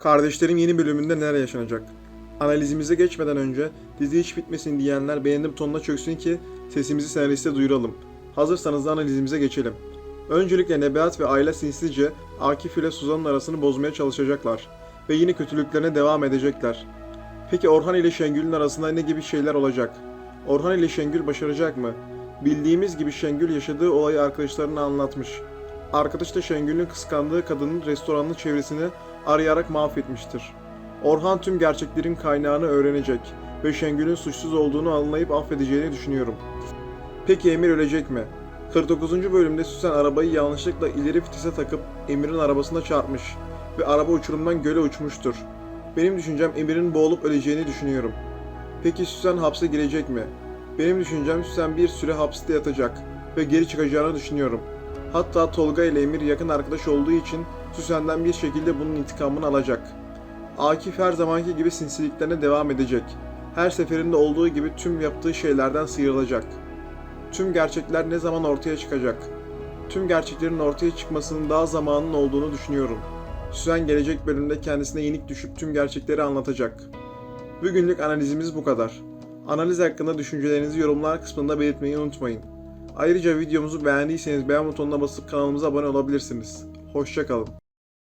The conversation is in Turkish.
Kardeşlerim yeni bölümünde neler yaşanacak? Analizimize geçmeden önce dizi hiç bitmesin diyenler beğeni butonuna çöksün ki sesimizi senariste duyuralım. Hazırsanız da analizimize geçelim. Öncelikle Nebahat ve Ayla sinsice Akif ile Suzan'ın arasını bozmaya çalışacaklar ve yine kötülüklerine devam edecekler. Peki Orhan ile Şengül'ün arasında ne gibi şeyler olacak? Orhan ile Şengül başaracak mı? Bildiğimiz gibi Şengül yaşadığı olayı arkadaşlarına anlatmış. Arkadaş da Şengül'ün kıskandığı kadının restoranın çevresini arayarak mahvetmiştir. Orhan tüm gerçeklerin kaynağını öğrenecek ve Şengül'ün suçsuz olduğunu anlayıp affedeceğini düşünüyorum. Peki Emir ölecek mi? 49. bölümde Süsen arabayı yanlışlıkla ileri vitese takıp Emir'in arabasına çarpmış ve araba uçurumdan göle uçmuştur. Benim düşüncem Emir'in boğulup öleceğini düşünüyorum. Peki Süsen hapse girecek mi? Benim düşüncem Süsen bir süre hapiste yatacak ve geri çıkacağını düşünüyorum. Hatta Tolga ile Emir yakın arkadaş olduğu için Süsen'den bir şekilde bunun intikamını alacak. Akif her zamanki gibi sinsiliklerine devam edecek. Her seferinde olduğu gibi tüm yaptığı şeylerden sıyrılacak. Tüm gerçekler ne zaman ortaya çıkacak? Tüm gerçeklerin ortaya çıkmasının daha zamanın olduğunu düşünüyorum. Süsen gelecek bölümde kendisine yenik düşüp tüm gerçekleri anlatacak. Bugünlük analizimiz bu kadar. Analiz hakkında düşüncelerinizi yorumlar kısmında belirtmeyi unutmayın. Ayrıca videomuzu beğendiyseniz beğen butonuna basıp kanalımıza abone olabilirsiniz. Hoşçakalın.